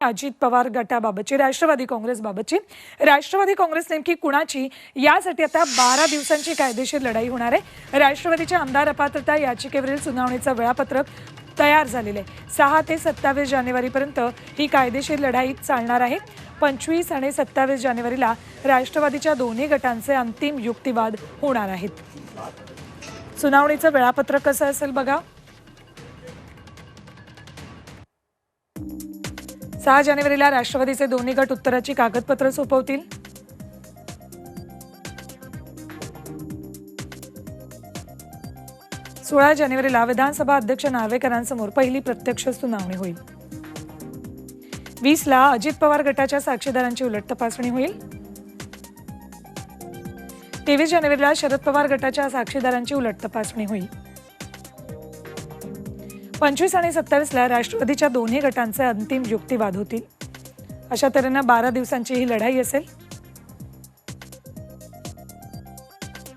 अजित पवार गटाबाबतची राष्ट्रवादी काँग्रेसबाबतची. राष्ट्रवादी काँग्रेस नेमकी कुणाची? यासाठी आता बारा दिवसांची कायदेशीर लढाई होणार आहे. राष्ट्रवादीच्या आमदार अपात्रता याचिकेवरील सुनावणीचं वेळापत्रक तयार झालेलं आहे. सहा ते सत्तावीस जानेवारीपर्यंत ही कायदेशीर लढाई चालणार आहे. पंचवीस आणि सत्तावीस जानेवारीला राष्ट्रवादीच्या दोन्ही गटांचे अंतिम युक्तिवाद होणार आहेत. सुनावणीचं वेळापत्रक कसं असेल बघा. सहा जानेवारीला राष्ट्रवादीचे दोन्ही गट उत्तराची कागदपत्र सोपवतील. सोळा जानेवारीला विधानसभा अध्यक्ष नार्वेकरांसमोर पहिली प्रत्यक्ष सुनावणी होईल. वीसला अजित पवार गटाच्या साक्षीदारांची उलट तपासणी होईल. तेवीस जानेवारीला शरद पवार गटाच्या साक्षीदारांची उलट तपासणी होईल. पंचवीस आणि सत्तावीसला राष्ट्रवादीच्या दोन्ही गटांचे अंतिम युक्तिवाद होतील. अशा तऱ्हेनं बारा दिवसांची ही लढाई असेल.